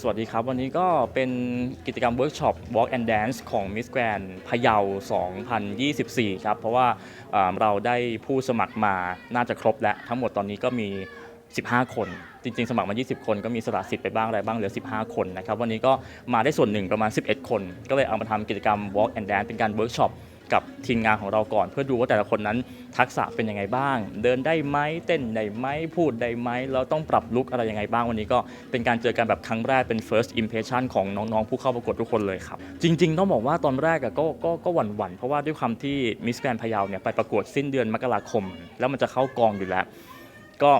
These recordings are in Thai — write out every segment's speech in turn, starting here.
สวัสดีครับ วันนี้ก็เป็นกิจกรรมเวิร์กช็อป Walk and Dance ของ Miss Grand พะเยา 2024 ครับ เพราะว่าอ่าเราได้ผู้สมัครมาน่าจะครบแล้ว ทั้งหมดตอนนี้ก็มี 15 คน จริงๆ สมัครมา 20 คนก็มีสละสิทธิ์ไปบ้างอะไรบ้างเหลือ 15 คนนะครับ วันนี้ก็มาได้ส่วนหนึ่งประมาณ 11 คน ก็เลยเอามาทำกิจกรรม Walk and Dance เป็นการเวิร์กช็อป กับทีมงานของเราก่อน เพื่อดูว่าแต่ละคนนั้นทักษะเป็นยังไงบ้าง เดินได้ไหมเต้นได้ไหมพูดได้ไหมเราต้องปรับลุกอะไรยังไงบ้างวันนี้ก็เป็นการเจอกันแบบครั้งแรกเป็น first impression ของน้องๆ ผู้เข้าประกวดทุกคนเลยครับ จริง ๆ ต้องบอกว่าตอนแรกก็ก็ก็หวั่นๆเพราะว่าด้วยความที่มิสแกรนพะเยาเนี่ยไปประกวดสิ้นเดือนมกราคม แล้วมันจะเข้ากองอยู่แล้วก็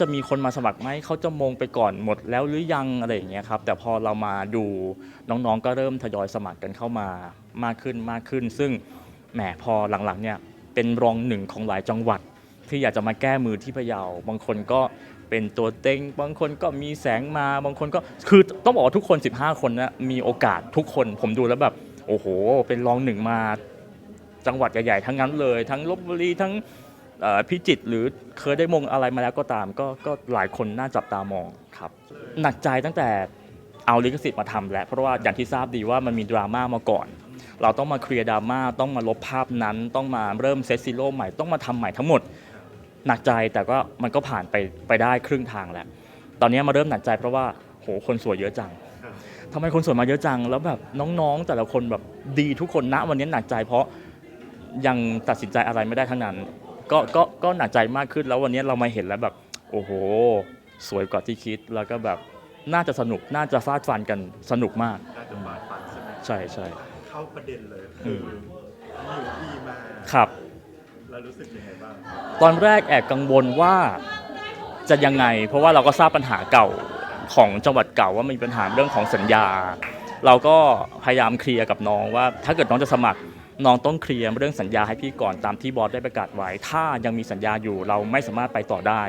จะมีคนมาสมัครไหมเขาจะมงไปก่อนหมดแล้วหรือยังอะไรอย่างเงี้ยครับ แต่พอเรามาดูน้องๆก็เริ่มทยอยสมัครกันเข้ามามากขึ้นมากขึ้น ซึ่ง แหมพอหลังๆเนี่ยเป็นรองหนึ่งของหลายจังหวัด ที่อยากจะมาแก้มือที่พะเยา บางคนก็เป็นตัวเต็ง บางคนก็มีแสงมา บางคนก็คือต้องบอกว่าทุกคน 15 คนนะมีโอกาสทุกคนผมดูแล้วแบบโอ้โห เป็นรองหนึ่งมาจังหวัดใหญ่ๆทั้งนั้นเลย ทั้งลบบุรีทั้งพิจิตรหรือเคยได้มงอะไรมาแล้วก็ตาม ก็ก็หลายคนน่าจับตามองครับ หนักใจตั้งแต่เอาลิขสิทธิ์มาทำแล้วเพราะว่าอย่างที่ทราบดีว่ามันมีดราม่ามาก่อน เราต้องมาเคลียร์ดราม่าต้องมาลบภาพนั้น ต้องมาเริ่มเซตซีโร่ใหม่ต้องมาทำใหม่ทั้งหมดหนักใจแต่ก็มันก็ผ่านไปไปได้ครึ่งทางแล้ว ตอนนี้มาเริ่มหนักใจเพราะว่าโหคนสวยเยอะจังทำไมคนสวยมาเยอะจัง แล้วแบบน้องๆ แต่ละคนแบบดีทุกคนนะวันนี้หนักใจ เพราะยังตัดสินใจอะไรไม่ได้ทั้งนั้น ก็ก็ก็หนักใจมากขึ้นแล้ววันนี้เรามาเห็นแล้วแบบ โอ้โห สวยกว่าที่คิดแล้วก็แบบน่าจะสนุกน่าจะฟาดฟันกันสนุกมากน่าจะมาฟันใช่ไหมใช่ใช่ เข้าประเด็นเลยคือออยู่ดีมาครับ แล้วรู้สึกยังไงบ้างตอนแรกแอบกังวลว่าจะยังไง เพราะว่าเราก็ทราบปัญหาเก่าของจังหวัดเก่าว่ามีปัญหาเรื่องของสัญญา เราก็พยายามเคลียร์กับน้องว่า ถ้าเกิดน้องจะสมัครน้องต้องเคลียร์เรื่องสัญญาให้พี่ก่อนตามที่บอสได้ประกาศไว้ ถ้ายังมีสัญญาอยู่เราไม่สามารถไปต่อได้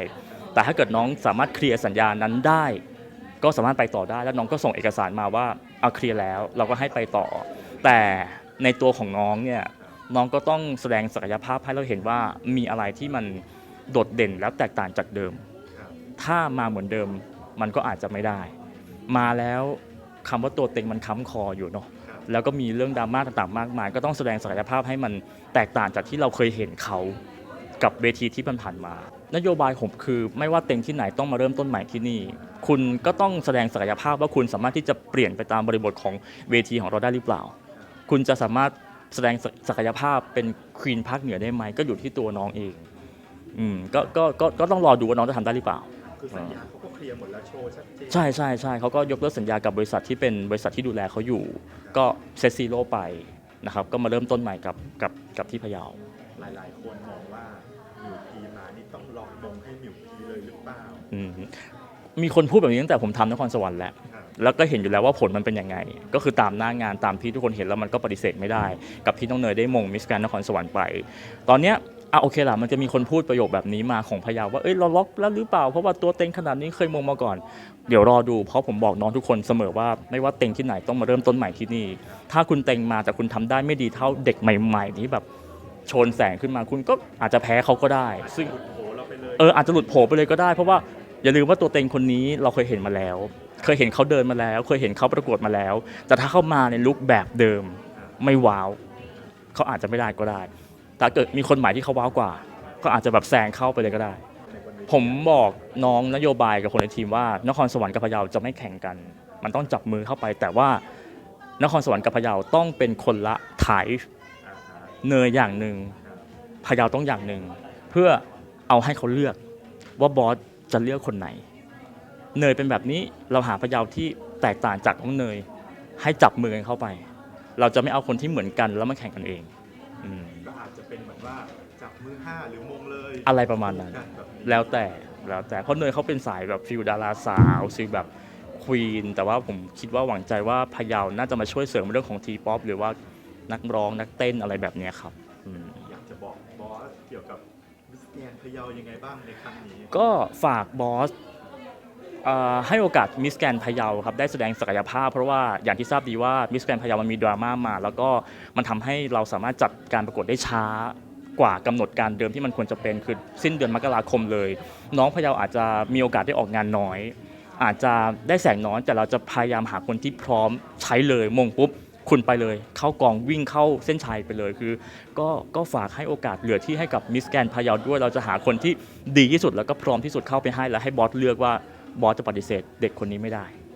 แต่ถ้าเกิดน้องสามารถเคลียร์สัญญานั้นได้ ก็สามารถไปต่อได้แล้วน้องก็ส่งเอกสารมาว่าเอาเคลียร์แล้ว เราก็ให้ไปต่อ แต่ในตัวของน้องเนี่ยน้องก็ต้องแสดงศักยภาพให้เราเห็นว่ามีอะไรที่มันโดดเด่นแล้วแตกต่างจากเดิม ถ้ามาเหมือนเดิมมันก็อาจจะไม่ได้ มาแล้วคำว่าตัวเต็งมันค้ำคออยู่เนาะแล้วก็มีเรื่องดราม่าต่างๆ มากมาย ก็ต้องแสดงศักยภาพให้มันแตกต่างจากที่เราเคยเห็นเขากับเวทีที่ผ่านมา นโยบายผมคือไม่ว่าเต็งที่ไหนต้องมาเริ่มต้นใหม่ที่นี่ คุณก็ต้องแสดงศักยภาพว่าคุณสามารถที่จะเปลี่ยนไปตามบริบทของเวทีของเราได้หรือเปล่า คุณจะสามารถแสดงศักยภาพเป็นควีนภาคเหนือได้ไหมก็อยู่ที่ตัวน้องเองอืมก็ก็ก็ก็ต้องรอดูว่าน้องจะทำได้หรือเปล่า คือสัญญาเขาก็เคลียร์หมดแล้วโชว์ชัดเจนใช่ใช่ใช่เขาก็ยกเลิกสัญญากับบริษัทที่เป็นบริษัทที่ดูแลเขาอยู่ ก็เซตซีโร่ไปนะครับก็มาเริ่มต้นใหม่กับกับกับที่พะเยา หลาย ๆ คนมองว่าหมิวพีมานี่ต้องล็อกมงให้หมิวพีเลยหรือเปล่า อืมมีคนพูดแบบนี้ตั้งแต่ผมทำนครสวรรค์แล้วครับ แล้วก็เห็นอยู่แล้วว่าผลมันเป็นยังไง ก็คือตามหน้างานตามที่ทุกคนเห็นแล้วมันก็ปฏิเสธไม่ได้ กับที่น้องเนยได้มงมิสแกรนนครสวรรค์ไป ตอนเนี้ยอะโอเคล่ะมันจะมีคนพูดประโยคแบบนี้มาของพะเยาว่าเอ้ยเราล็อกแล้วหรือเปล่าเพราะว่าตัวเต็งขนาดนี้เคยมงมาก่อน เดี๋ยวรอดูเพราะผมบอกน้องทุกคนเสมอว่าไม่ว่าเต็งที่ไหนต้องมาเริ่มต้นใหม่ที่นี่ ถ้าคุณเต็งมาแต่คุณทำได้ไม่ดีเท่าเด็กใหม่ๆที่แบบโชนแสงขึ้นมาคุณก็อาจจะแพ้เขาก็ได้ ซึ่งหลุดโผเราไปเลยเอออาจจะหลุดโผล่ไปเลยก็ได้เพราะว่าอย่าลืมว่าตัวเต็งคนนี้เราเคยเห็นมาแล้ว เคยเห็นเขาเดินมาแล้ว เคยเห็นเขาประกวดมาแล้ว แต่ถ้าเข้ามาในลุคแบบเดิมไม่ว้าวเขาอาจจะไม่ได้ก็ได้ แต่เกิดมีคนใหม่ที่เขาว้าวกว่า ก็อาจจะแบบแซงเข้าไปเลยก็ได้ ผมบอกน้องนโยบายกับคนในทีมว่านครสวรรค์กับพะเยาจะไม่แข่งกัน มันต้องจับมือเข้าไป แต่ว่านครสวรรค์กับพะเยาต้องเป็นคนละถ่ายเนยอย่างหนึ่งพะเยาต้องอย่างหนึ่ง เพื่อเอาให้เขาเลือกว่าบอสจะเลือกคนไหน เนยเป็นแบบนี้เราหาพะเยาที่แตกต่างจากน้องเนย ให้จับมือกันเข้าไป เราจะไม่เอาคนที่เหมือนกันแล้วมาแข่งกันเองอืมก็อาจจะเป็นเหมือนว่าจับมือห้าหรือมงเลยอะไรประมาณนั้นกันแบบนี้แล้วแต่แล้วแต่เพราะเนยเขาเป็นสายแบบฟิลดาราสาวฟิลแบบควีนแต่ว่าผมคิดว่าหวังใจว่าพะเยาน่าจะมาช่วยเสริมเรื่องของทีป๊อปหรือว่านักร้องนักเต้นอะไรแบบเนี้ยครับอืม อยากจะบอกบอสเกี่ยวกับมิสแกนพะเยายังไงบ้างในครั้งนี้ ก็ฝากบอสเอ่อ ให้โอกาสมิสแกนพะเยาครับได้แสดงศักยภาพ เพราะว่าอย่างที่ทราบดีว่ามิสแกนพะเยามันมีดราม่ามา แล้วก็มันทำให้เราสามารถจัดการประกวดได้ช้ากว่ากำหนดการเดิมที่มันควรจะเป็นคือสิ้นเดือนมกราคมเลย น้องพะเยาอาจจะมีโอกาสได้ออกงานน้อย อาจจะได้แสงน้อยแต่เราจะพยายามหาคนที่พร้อมใช้เลยมงปุ๊บคุณไปเลย เข้ากองวิ่งเข้าเส้นชัยไปเลยคือ ก็ก็ฝากให้โอกาสเหลือที่ให้กับมิสแกนพะเยาด้วย เราจะหาคนที่ดีที่สุดแล้วก็พร้อมที่สุดเข้าไปให้แล้วให้บอสเลือกว่า หมอจะปฏิเสธเด็กคนนี้ไม่ได้